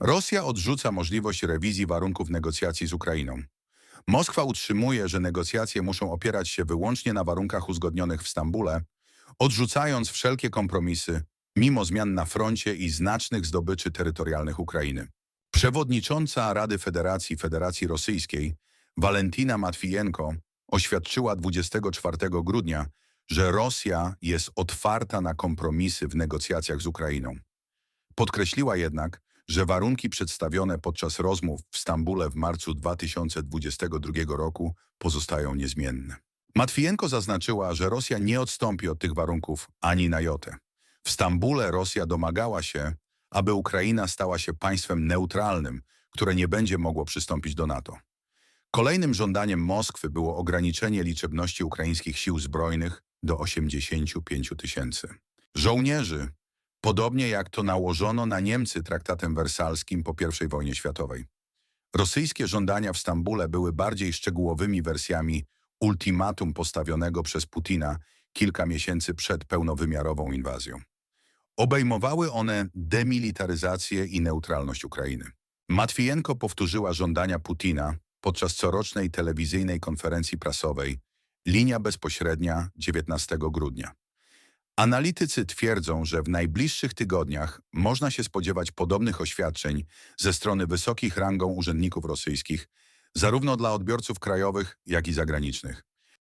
Rosja odrzuca możliwość rewizji warunków negocjacji z Ukrainą. Moskwa utrzymuje, że negocjacje muszą opierać się wyłącznie na warunkach uzgodnionych w Stambule, odrzucając wszelkie kompromisy, mimo zmian na froncie i znacznych zdobyczy terytorialnych Ukrainy. Przewodnicząca Rady Federacji Federacji Rosyjskiej Walentina Matwijenko oświadczyła 24 grudnia, że Rosja jest otwarta na kompromisy w negocjacjach z Ukrainą. Podkreśliła jednak, że warunki przedstawione podczas rozmów w Stambule w marcu 2022 roku pozostają niezmienne. Matwijenko zaznaczyła, że Rosja nie odstąpi od tych warunków ani na jotę. W Stambule Rosja domagała się, aby Ukraina stała się państwem neutralnym, które nie będzie mogło przystąpić do NATO. Kolejnym żądaniem Moskwy było ograniczenie liczebności ukraińskich sił zbrojnych do 85 tysięcy. Żołnierzy, podobnie jak to nałożono na Niemcy traktatem wersalskim po I wojnie światowej. Rosyjskie żądania w Stambule były bardziej szczegółowymi wersjami ultimatum postawionego przez Putina kilka miesięcy przed pełnowymiarową inwazją. Obejmowały one demilitaryzację i neutralność Ukrainy. Matwijenko powtórzyła żądania Putina podczas corocznej telewizyjnej konferencji prasowej Linia Bezpośrednia 19 grudnia. Analitycy twierdzą, że w najbliższych tygodniach można się spodziewać podobnych oświadczeń ze strony wysokich rangą urzędników rosyjskich, zarówno dla odbiorców krajowych, jak i zagranicznych.